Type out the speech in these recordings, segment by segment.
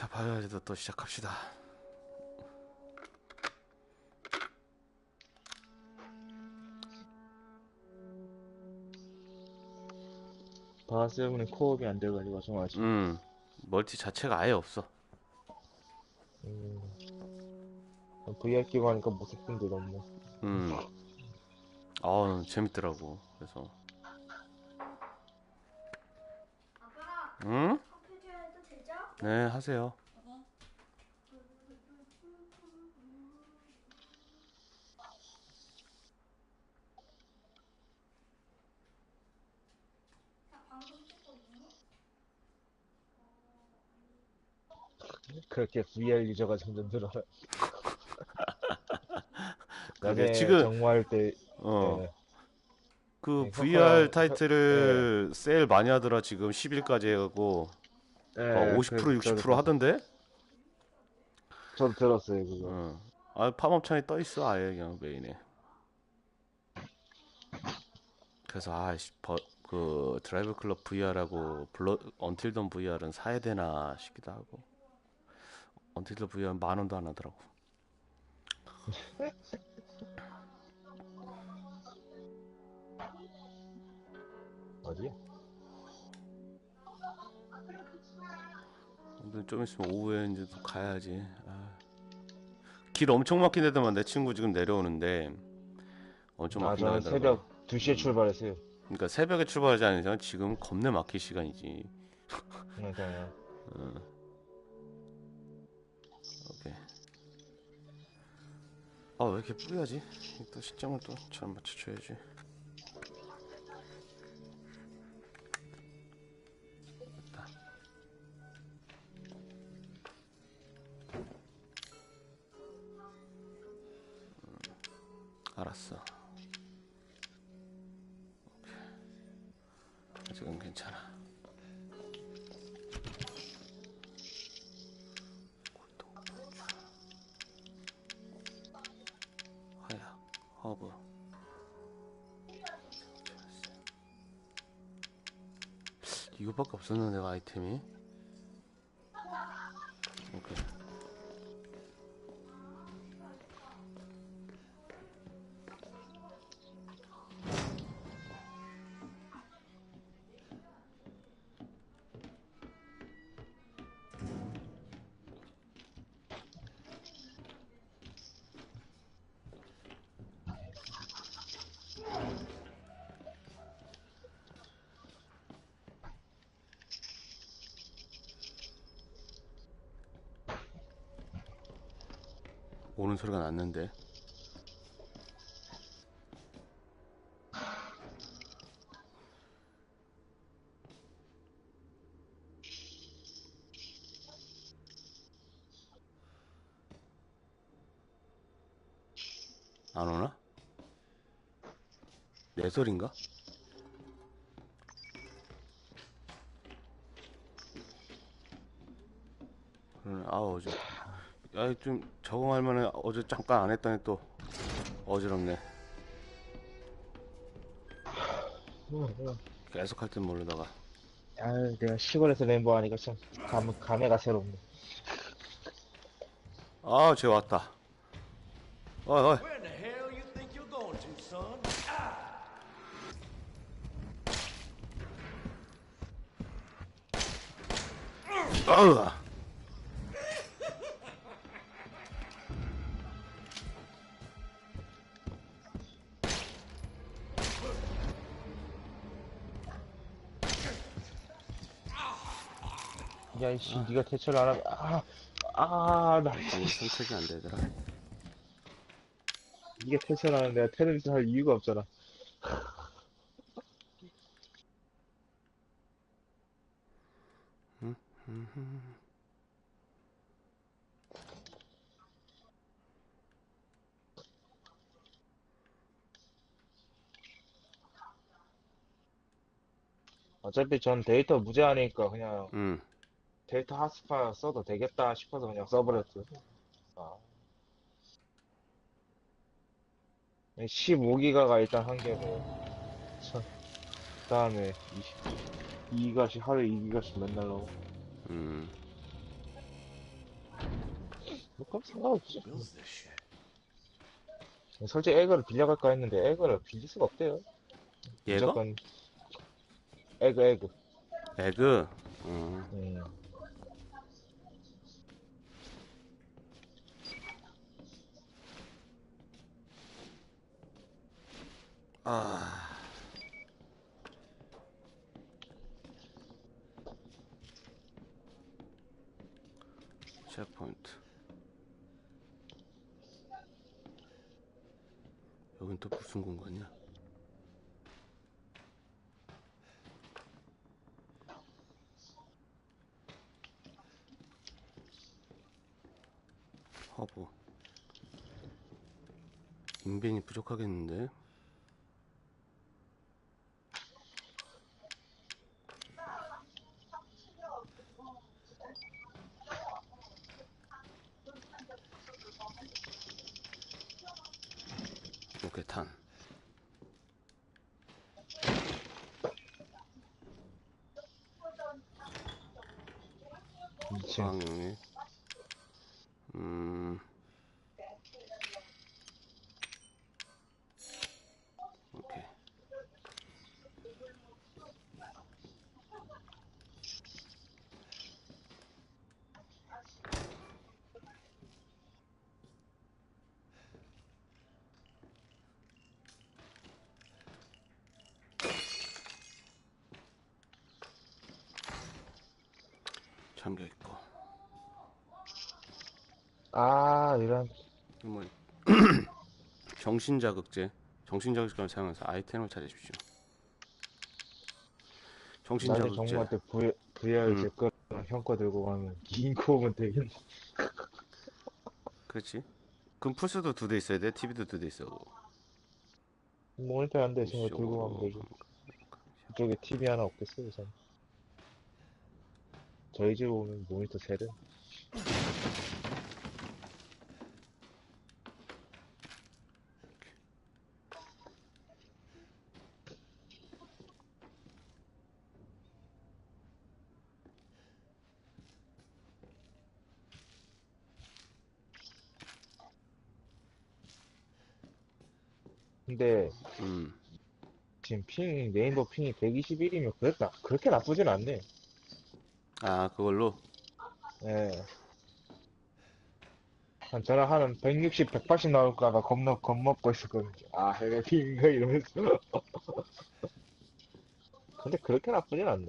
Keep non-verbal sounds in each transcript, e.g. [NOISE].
자, 바이오하자드 또 시작합시다. 바하세븐은 코업이 안 돼가지고 좀 아쉽. 음, 멀티 자체가 아예 없어. 음. VR 끼고 하니까 무섭던데 너무. 음, 아, 재밌더라고. 그래서, 응? 네, 하세요. 그렇게 VR 유저가 점점 늘어나. [LAUGHS] 그게 지금- 정모할 때 어, 네. 그 네, VR 타이틀을 세일 많이 하더라. 지금 10일까지 해가고 네, 막 50% 그- 60% 하던데? 저도 들었어요 그거. 어. 아, 팝업창에 떠 있어 아예 그냥 메인에. 그래서 아씨 그 드라이브 클럽 VR하고 블러 언틸 던 VR은 사야 되나 싶기도 하고. 언틸 던 VR은 만 원도 안 하더라고. [LAUGHS] 어디 좀 있으면 오후에 이제 또 가야지. 아. 길 엄청 막힌 데도만 내 친구 지금 내려오는데 엄청 아 막힌 데가 새벽 2시에 출발했어요. 그러니까 새벽에 출발하지 않으면 지금 겁내 막힐 시간이지. 그러니까요. [LAUGHS] 오케이. 아, 왜 이렇게 뿌려야지? 또 시점을 또 잘 맞춰줘야지. 허브. 이거밖에 없었는데 아이템이. 소리가 났는데. 안 오나? 내 소린가? 그러네. 아 어제 야, 좀 적응할 만해. 어제 잠깐 안 했더니 또 어지럽네. 계속 할 땐 모르다가. 아유 내가 시골에서 램보 하니까 참 감, 감회가 새롭네. 아, 쟤 왔다. 어이, 어이. In 야 이씨 네가 대처를 안 하면 아 아 나 아니, 선택이 안 되더라. 네가 대처를 안 하면 내가 테레비전 할 이유가 없잖아. [LAUGHS] 어차피 전 데이터 무제한이니까 그냥 응. 데이터 핫스파 써도 되겠다 싶어서 그냥 써버렸죠. 아. 15기가가 일단 한 개고, 참, 그 다음에 2기가씩, 하루에 2기가씩 맨날 나오고. 음. 그럼 상관없지. 솔직히 에그를 빌려갈까 했는데 에그를 빌릴 수가 없대요. 얘가? 무조건 에그 에그. 에그. 음. 음. 아. 체크포인트. 여긴 또 무슨 공간이야? 허브. 인벤이 부족하겠는데? 잠겨 있고. 아 이런 뭐 [CLEARS THROAT] 정신 자극제 정신 자극제를 사용해서 아이템을 찾으십시오 나중에 정신자극제 정모한테 VR, VR 음. 제 형거 들고 가면 긴코 오면 되겠네. 그렇지 그럼 플스도 두 대 있어야 돼 TV도 두 대 있어 모니터 한대 지금 들고 가면 되죠. 이쪽에 TV 하나 없겠어요, 우선. 저희 집 오면 모니터 세 대. 근데 음 지금 핑, 네이버 핑이 121이면 그렇다, 그렇게 나쁘진 않네. 아 그걸로 예. 한 저는 한 160, 180 나올까봐 겁나 겁먹고 있었거든요. 아, 해외 핑인가 이러면서. [LAUGHS] 근데 그렇게 나쁘진 않네.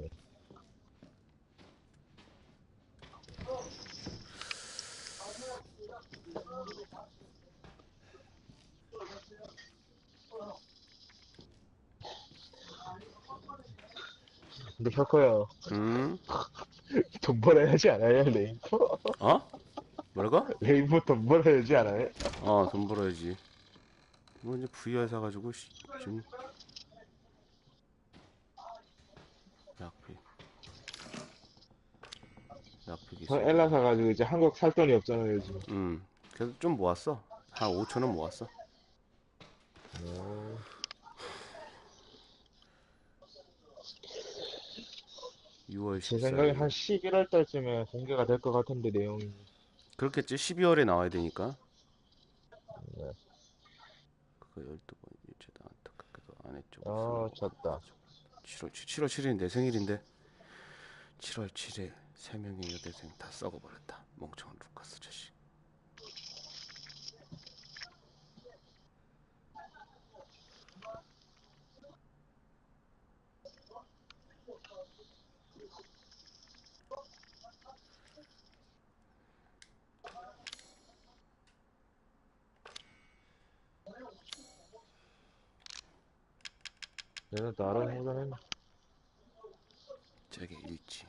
근데 혁커야, 음 [LAUGHS] 돈 벌어야지 않아요, 레인보? 어? 뭐라고? 레인보 돈 벌어야지 않아요? 어 돈 벌어야지 뭐 이제 VR 사가지고 씨, 지금 약픽 약픽이 저 엘라 사가지고 이제 한국 살 돈이 없잖아요, 지금. 음 그래도 좀 모았어 한 5천 원 모았어 6월 제 생각에 14일. 한 11월 달쯤에 공개가 될 것 같은데, 내용이. 그렇겠지. 12월에 나와야 되니까. 네. 그거 12번 유체다. 안타깝게도 안 했죠. 아, 졌다. 7월 7월 7일 내 생일인데. 7월 7일 세 명의 여대생 다 썩어버렸다. 멍청한 루카스 자식 내가 나름 호전했네. 제게 일치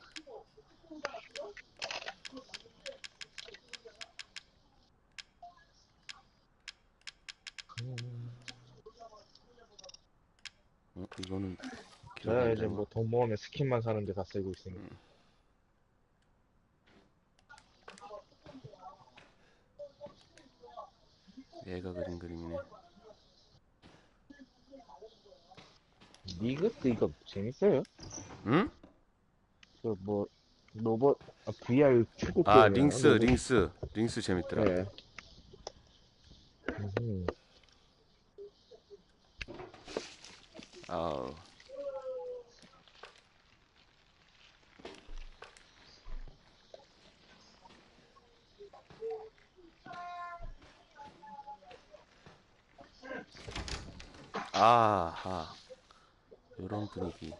어, 이거는 안 이제? 뭐 돈 모으면 스킨만 사는데 다 쓰고 있으니까. 얘가 그린 그림이네 리그스 이거 재밌어요? 응? 그뭐 로봇 아, VR 축구 아 게임이야. 링스 로봇. 링스 링스 재밌더라 네. 음, 아우 아하 요런 분위기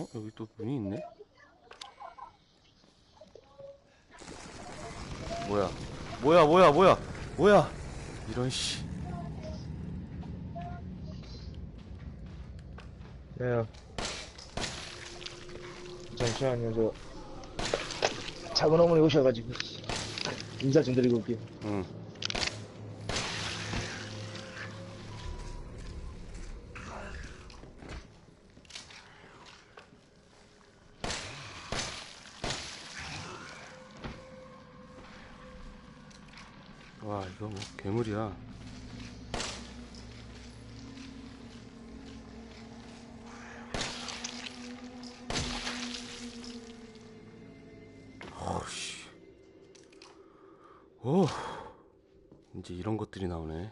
어 여기 또 문이 있네? 뭐야? 뭐야 뭐야 뭐야? 뭐야? 이런 씨. 네. 잠시만요, 저. 작은 어머니 오셔가지고 인사 좀 드리고 올게요. 응. 와 이거 뭐 괴물이야 어우씨 오 이제 이런 것들이 나오네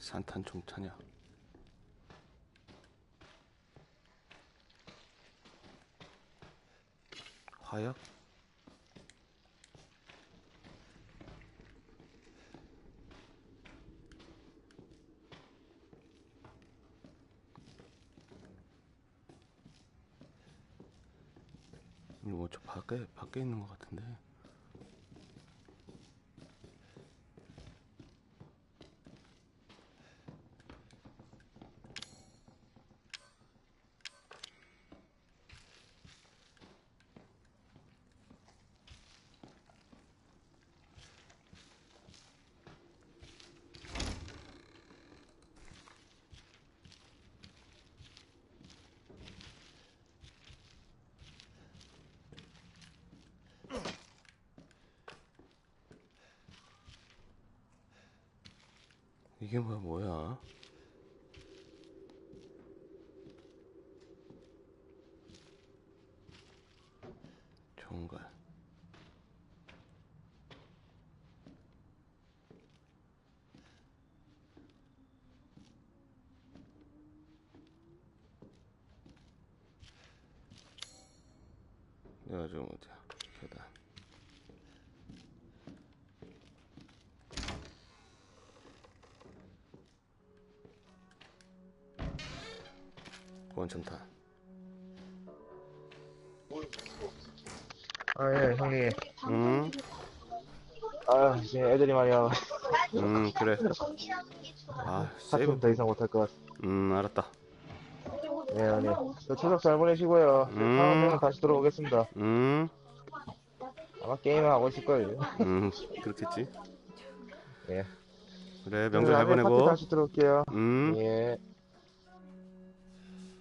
산탄총 타냐 화약? 뭐 저 밖에 밖에 있는 것 같은데 이게 뭐야 뭐야 아, 지금 애들이 와. 음 그래 아 [LAUGHS] 세이브 더 이상 못할 것 같아. 음 알았다 예, 형님. 저 추석 잘 보내시고요. 음. 다음 주에 다시 들어오겠습니다. 음, 아마 게임을 하고 있을걸요. 음 그렇겠지 예. 그래 명절 잘 나중에 파티 보내고 다시 들어올게요. 음 예.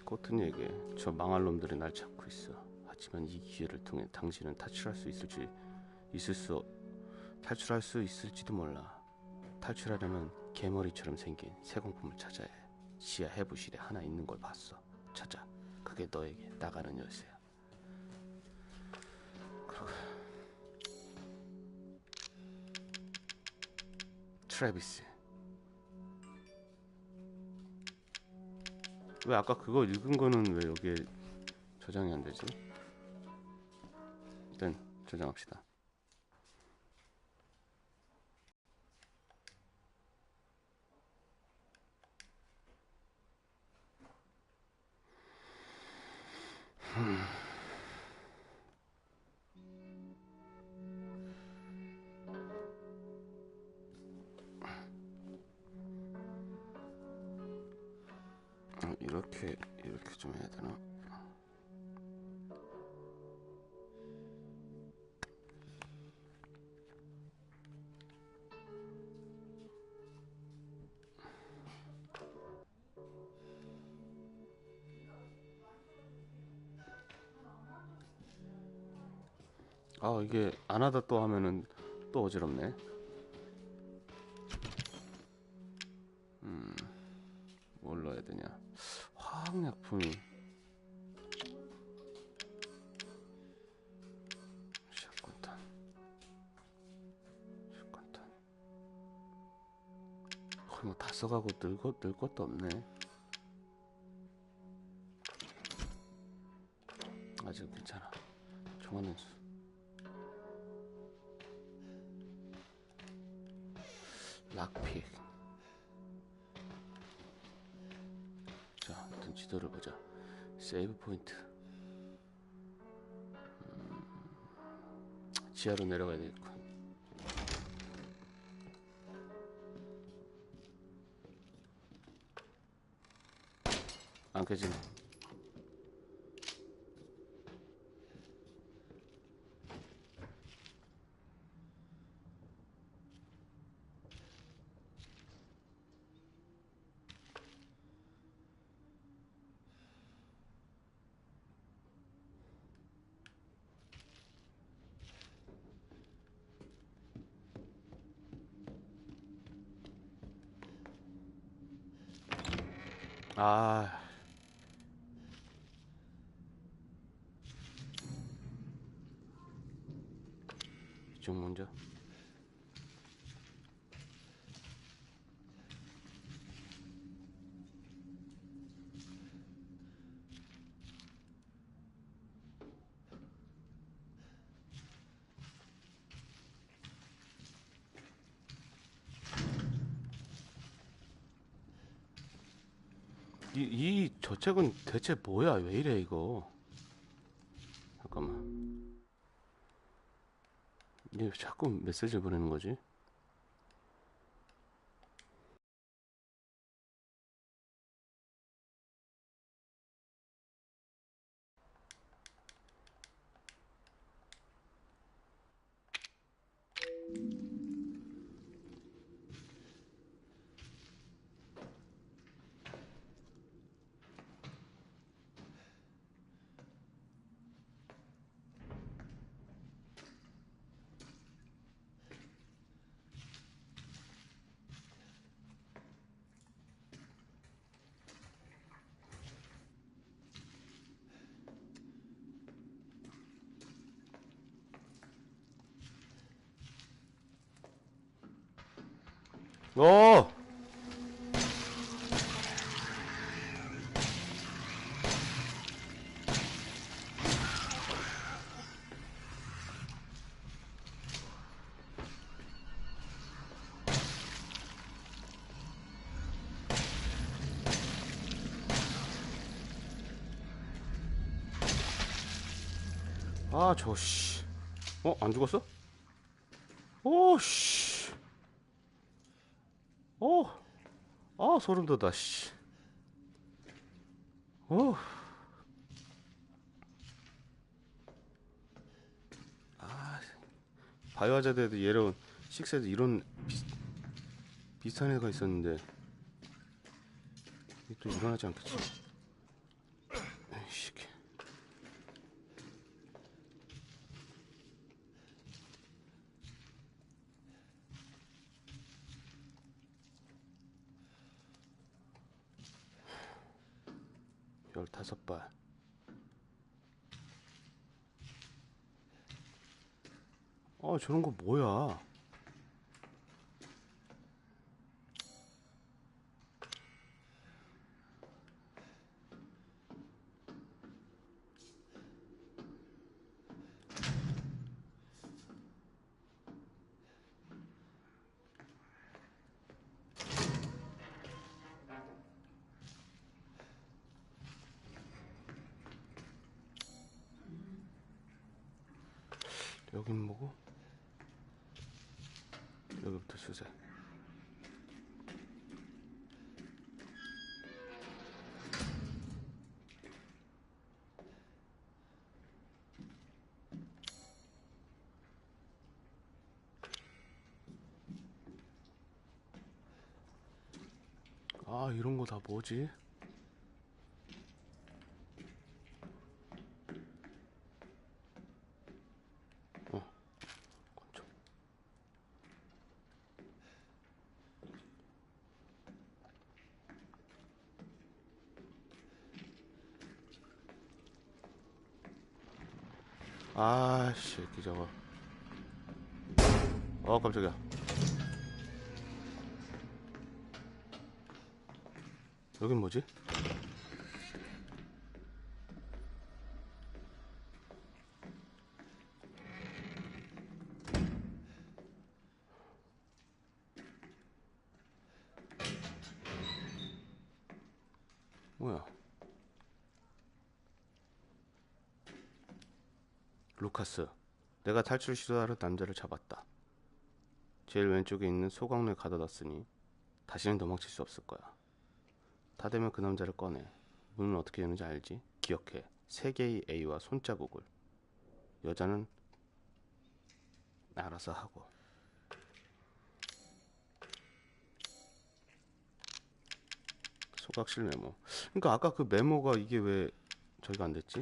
코튼 얘기 저 망할 놈들이 날 찾고 있어 하지만 이 기회를 통해 당신은 탈출할 수 있을지 있을 수 탈출할 수 있을지도 몰라. 탈출하려면 개머리처럼 생긴 세공품을 찾아야 해. 지하 해부실에 하나 있는 걸 봤어. 찾아. 그게 너에게 나가는 열쇠야. 그러고. 트래비스. 왜 아까 그거 읽은 거는 왜 여기에 저장이 안 되지? 일단 저장합시다. 어, 아 이게 안 하다 또 하면은 또 어지럽네. 음, 뭘 넣어야 되냐? 화학약품이 샷건탄, 샷건탄. 거의 뭐 다 써가고 늘, 것, 늘 것도 없네. 지도를 보자. 세이브 포인트. 음, 지하로 내려가야 되겠군. 안 깨지네. 이쪽 먼저. 이, 이 저책은 대체 뭐야? 왜 이래 이거? 자꾸 메시지 보내는 거지? 어! 아, 저, 씨. 어, 안 죽었어? 오, 씨. 오, 아, 소름 돋아, 씨. 오. 아, 바이오하자드에도 얘로, 식스에도 이런 비, 비슷한 애가 있었는데, 또 일어나지 않겠지? 다섯발... 아 어, 저런 거 뭐야? 아, 이런 거 다 뭐지? 어, 아씨 기자가. 어 깜짝이야. 뭐지? 뭐야? 루카스, 내가 탈출 시도하는 남자를 잡았다. 제일 왼쪽에 있는 소각로에 가둬놨으니 다시는 도망칠 수 없을 거야. 다 되면 그 남자를 꺼내. 문은 어떻게 여는지 알지? 기억해. 세 개의 A와 손자국을. 여자는 알아서 하고. 소각실 메모. 그러니까 아까 그 메모가 이게 왜 저기가 안 됐지?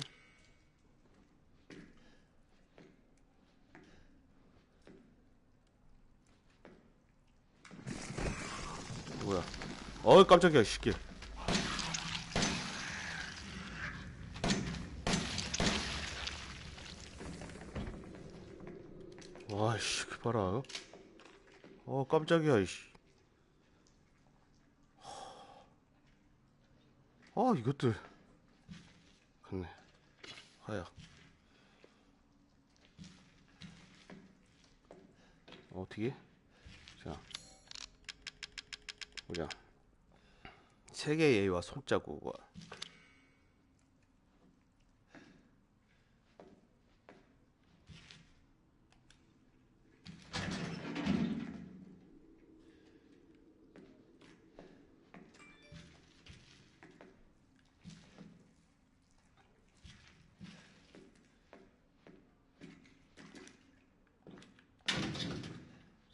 뭐야? 어이 깜짝이야 시끼. 와씨 그 봐라. 어 깜짝이야 이씨. 아 이것들. 갔네. 하야. 어떻게? 자. 보자. 세 개의 A와 손자국과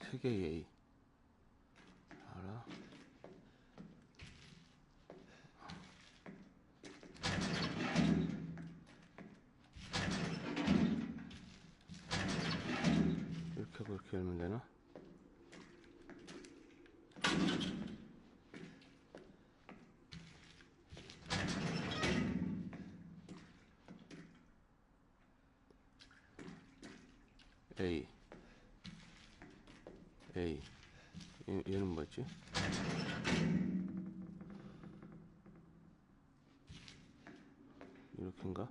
세 개의 A. 알아? 이렇게 하고 이렇게 열면 되나? A A 얘, 얘는 뭐였지? 이렇게인가?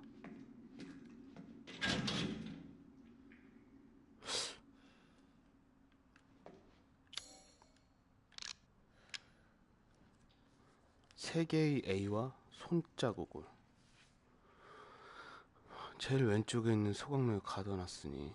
세 개의 A와 손자국을 제일 왼쪽에 있는 소각로에 가둬놨으니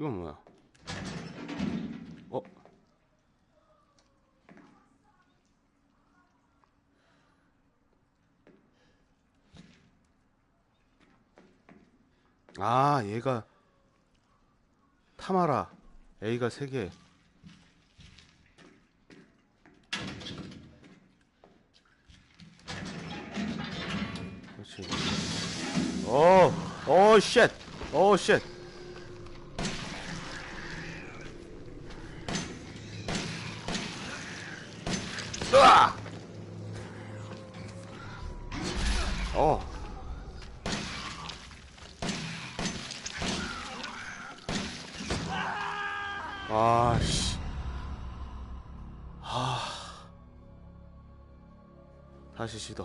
이건 뭐야? 어? 아, 얘가 타마라. A가 3개. 그렇지. 오, 오, 쉣. 오, 쉣. 아, 씨. 아. 다시 시도.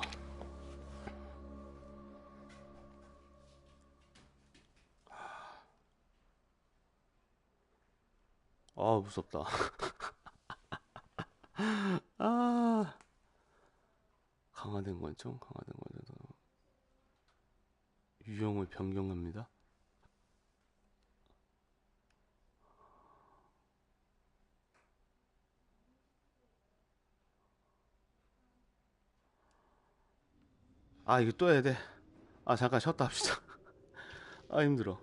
아, 무섭다. [LAUGHS] 아. 강화된 권총, 강화된 권총. 유형을 변경합니다. 아, 이거 또 해야 돼. 아, 잠깐 쉬었다 합시다. [LAUGHS] 아, 힘들어.